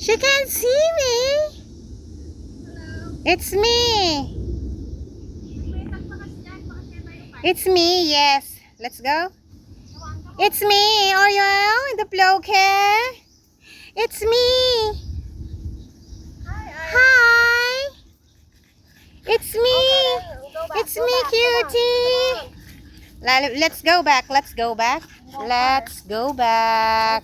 She can't see me. Hello. It's me. It's me, yes. Let's go. It's me, Are you in the bloke? It's me. Hi. It's me. It's me, cutie. Let's go back. Let's go back. Let's go back.